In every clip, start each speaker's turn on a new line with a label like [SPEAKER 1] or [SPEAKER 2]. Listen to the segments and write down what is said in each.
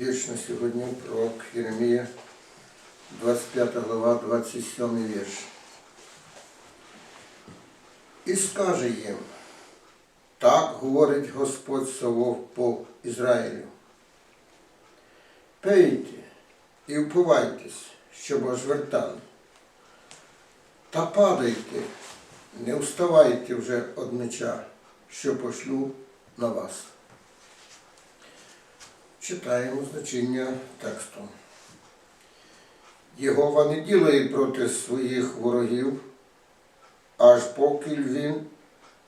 [SPEAKER 1] Вірш на сьогодні пророк Єремія, 25 глава, 27 вірш. І скаже їм, так говорить Господь Савов по Ізраїлю. Пийте і впивайтесь, щоб аж. Та падайте, не вставайте вже од меча, що пошлю на вас. Читаємо значення тексту. Єгова не ділає проти своїх ворогів, аж поки він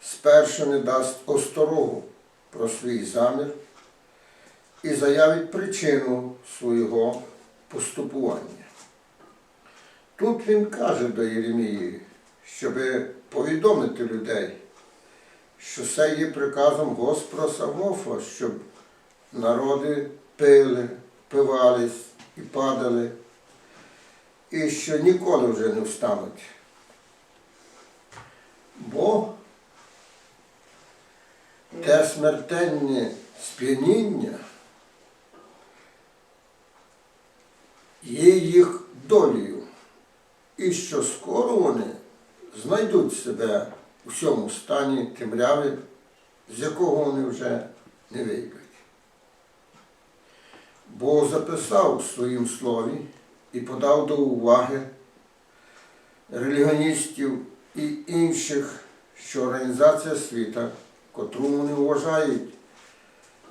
[SPEAKER 1] спершу не дасть осторогу про свій замір і заявить причину свого поступування. Тут він каже до Єремії, щоб повідомити людей, що це є приказом Господа Савофа, щоб народи пили, пивались і падали, і що ніколи вже не встануть. Бо те смертельне сп'яніння є їх долею, і що скоро вони знайдуть себе у цьому стані темряви, з якого вони вже не вийдуть. Бог записав у своїм слові і подав до уваги релігіоністів і інших, що організація світа, котру вони вважають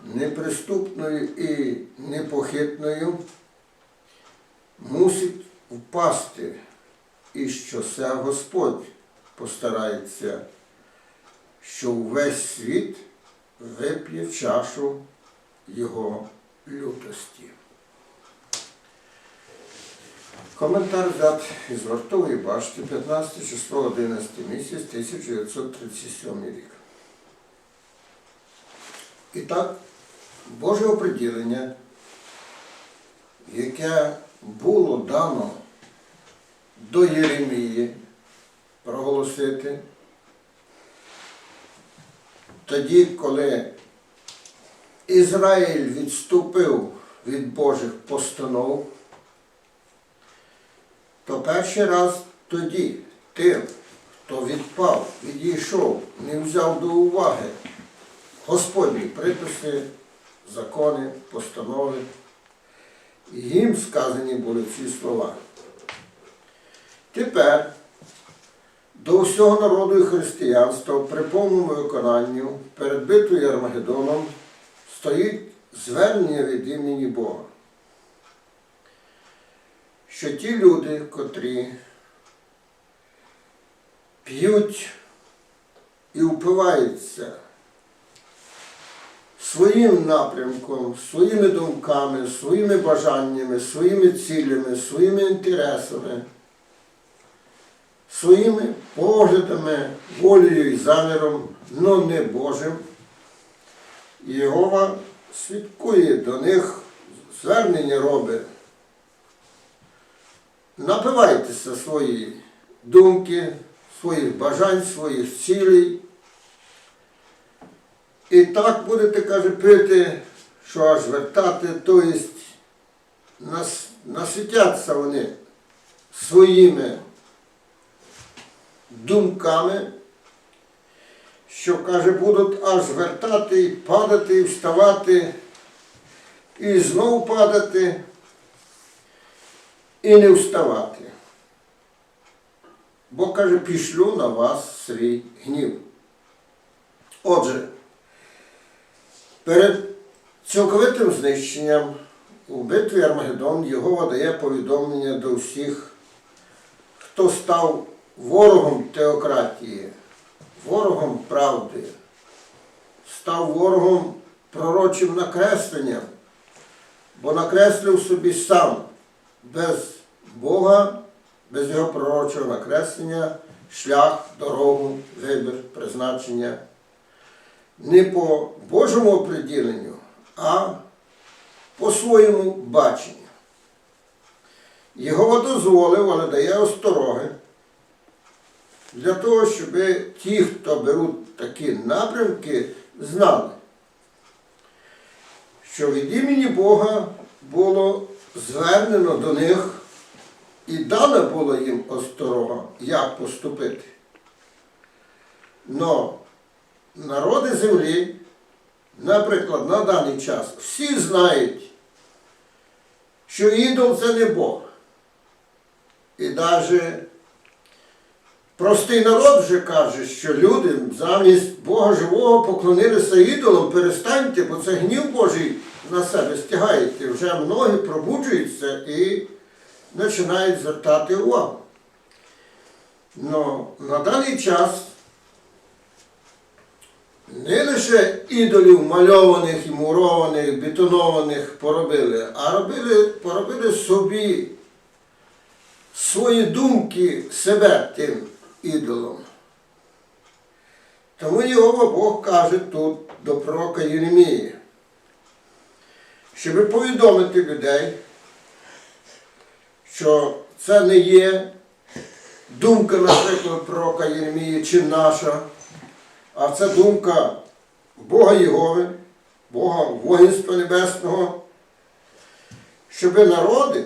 [SPEAKER 1] неприступною і непохитною, мусить впасти, і що це Господь постарається, що увесь світ вип'є чашу його лютості. Коментар взят із вартової башти 15 число 11 місяць 1937 рік. І так, Боже оприділення, яке було дано до Єремії проголосити, тоді, коли Ізраїль відступив від Божих постанов, то перший раз тоді тим, хто відпав, відійшов, не взяв до уваги Господні приписи, закони, постанови, і їм сказані були ці слова. Тепер до всього народу і християнства при повному виконанню перед битвою Армагеддоном стоїть звернення від імені Бога. Що ті люди, котрі п'ють і впиваються своїм напрямком, своїми думками, своїми бажаннями, своїми цілями, своїми інтересами, своїми поглядами, волею і заміром, но не Божим, Єгова свідкує до них, звернення робить. Напивайтеся свої думки, своїх бажань, своїх цілей. І так будете, каже, пити, що аж вертати, тобто нас, насвітяться вони своїми думками, що, каже, будуть аж вертати падати, вставати, і знову падати, і не вставати. Бо, каже, пішлю на вас свій гнів. Отже, перед цілковитим знищенням у битві Армагеддон Єгова дає повідомлення до всіх, хто став ворогом теократії, ворогом правди, став ворогом пророчим накресленням, бо накреслив собі сам без Бога, без його пророчого накреслення, шлях, дорогу, вибір, призначення. Не по Божому оприділенню, а по своєму баченню. Його дозволив, але дає остороги для того, щоб ті, хто беруть такі напрямки, знали, що від імені Бога було звернено до них і дана була їм осторога, як поступити. Но народи землі, наприклад, на даний час, всі знають, що ідол це не Бог. І навіть простий народ вже каже, що люди замість Бога живого поклонилися ідолам, перестаньте, бо це гнів Божий на себе стягаєте. Вже многі пробуджуються і починають звертати увагу. Но на даний час не лише ідолів мальованих і мурованих, бетонованих поробили, а робили, поробили собі свої думки себе тим ідолом. Тому Його Бог каже тут до пророка Єремії, щоб повідомити людей, що це не є думка, наприклад, пророка Єремії чи наша, а це думка Бога Єгови, Бога воїнства Небесного, щоб народи,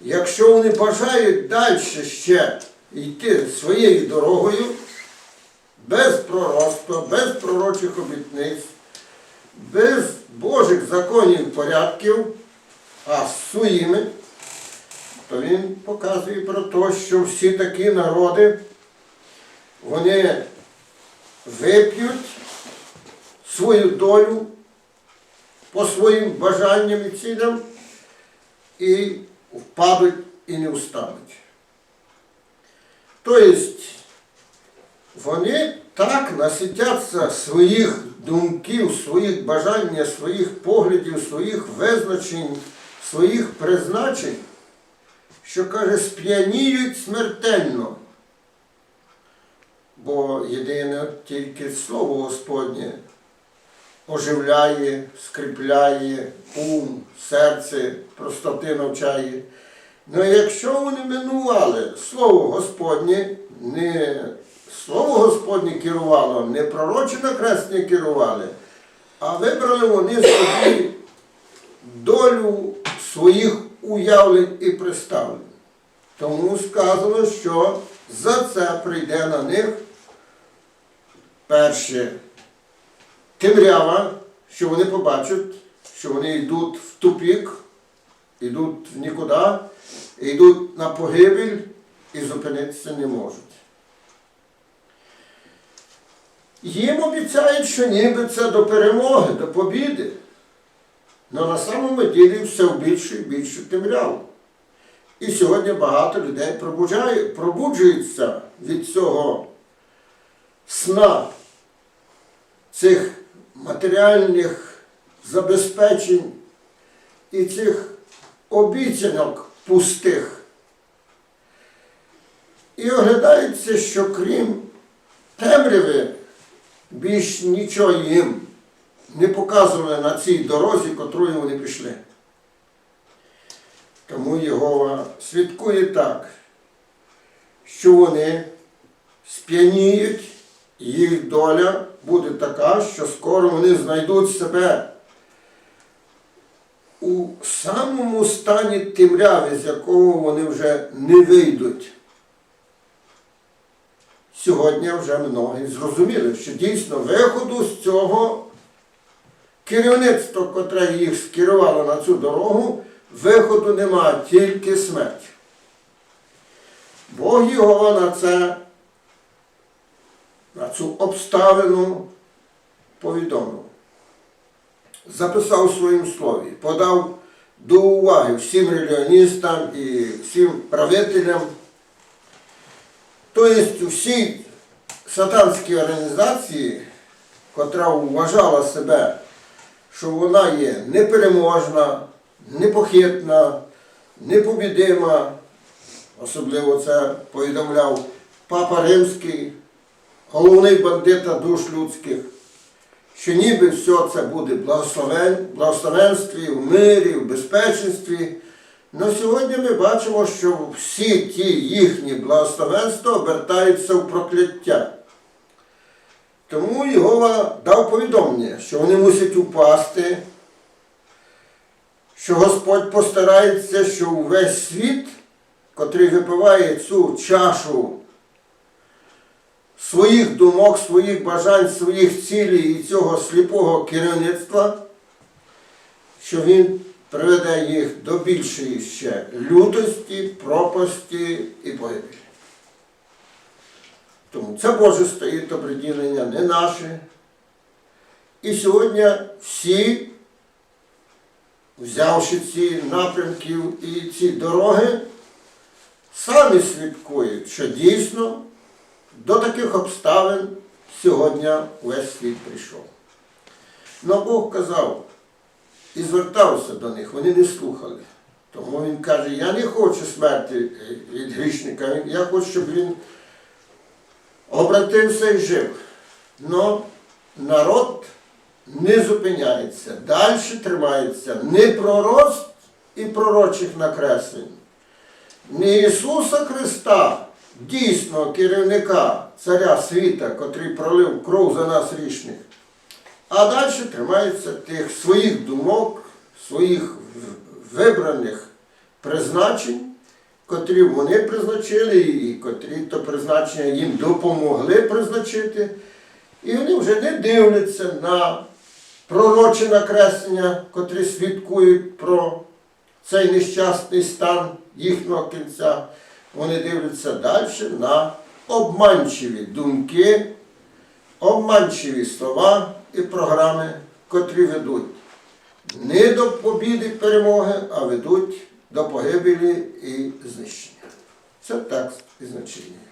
[SPEAKER 1] якщо вони бажають далі ще йти своєю дорогою, без пророцтва, без пророчих обітниць, без Божих законів і порядків, а своїми, то він показує про те, що всі такі народи, вони вип'ють свою долю по своїм бажанням і цілям і впадуть і не встануть. Тобто вони так наситяться своїх думків, своїх бажань, своїх поглядів, своїх визначень, своїх призначень, що каже, сп'яніють смертельно. Бо єдине тільки Слово Господнє оживляє, скріпляє ум, серце, простоти навчає. Ну якщо вони минували Слово Господнє, не Слово Господнє керувало, не пророче накреслення керували, а вибрали вони собі долю своїх уявлень і представлень. Тому сказано, що за це прийде на них перше темрява, що вони побачать, що вони йдуть в тупік, йдуть нікуди, йдуть на погибель і зупинитися не можуть. Їм обіцяють, що ніби це до перемоги, до побіди. Але на самому ділі все в більше і більше темряву. І сьогодні багато людей пробуджуються від цього сна цих матеріальних забезпечень і цих обіцянок пустих. І оглядається, що крім темряви більш нічого їм не показували на цій дорозі, котрою вони пішли. Тому Єгова свідкує так, що вони сп'яніють, їх доля буде така, що скоро вони знайдуть себе у самому стані темряви, з якого вони вже не вийдуть. Сьогодні вже многі зрозуміли, що дійсно виходу з цього керівництва, котре їх скерувало на цю дорогу, виходу нема, тільки смерть. Бог його на це, на цю обставину повідомив. Записав у своїм слові, подав до уваги всім релігіоністам і всім правителям, тобто всій сатанській організації, котра вважала себе, що вона є непереможна, непохитна, непобідима, особливо це повідомляв Папа Римський, головний бандита душ людських, що ніби все це буде благословен, благословенстві, в мирі, в безпечності. Но сьогодні ми бачимо, що всі ті їхні благословенства обертаються в прокляття. Тому Єгова дав повідомлення, що вони мусять упасти, що Господь постарається, що увесь світ, котрий випиває цю чашу своїх думок, своїх бажань, своїх цілей і цього сліпого керівництва, що він приведе їх до більшої ще лютості, пропасті і погибелі. Тому це Боже стоїть оприділення, не наше. І сьогодні всі, взявши ці напрямки і ці дороги, самі слідкують, що дійсно до таких обставин сьогодні весь світ прийшов. Но Бог казав і звертався до них, вони не слухали. Тому він каже, я не хочу смерті е, від грішника, я хочу, щоб він обратився і жив. Но народ не зупиняється, далі тримається не пророст і пророчих накреслень, не Ісуса Христа, дійсного керівника царя світа, котрий пролив кров за нас річних, а далі тримається тих своїх думок, своїх вибраних призначень, котрі вони призначили, і котрі то призначення їм допомогли призначити. І вони вже не дивляться на пророчі накреслення, котрі свідкують про цей нещасний стан їхнього кінця. Вони дивляться далі на обманчиві думки, обманчиві слова і програми, котрі ведуть не до побіди перемоги, а ведуть до погибелі і знищення. Це текст і значення.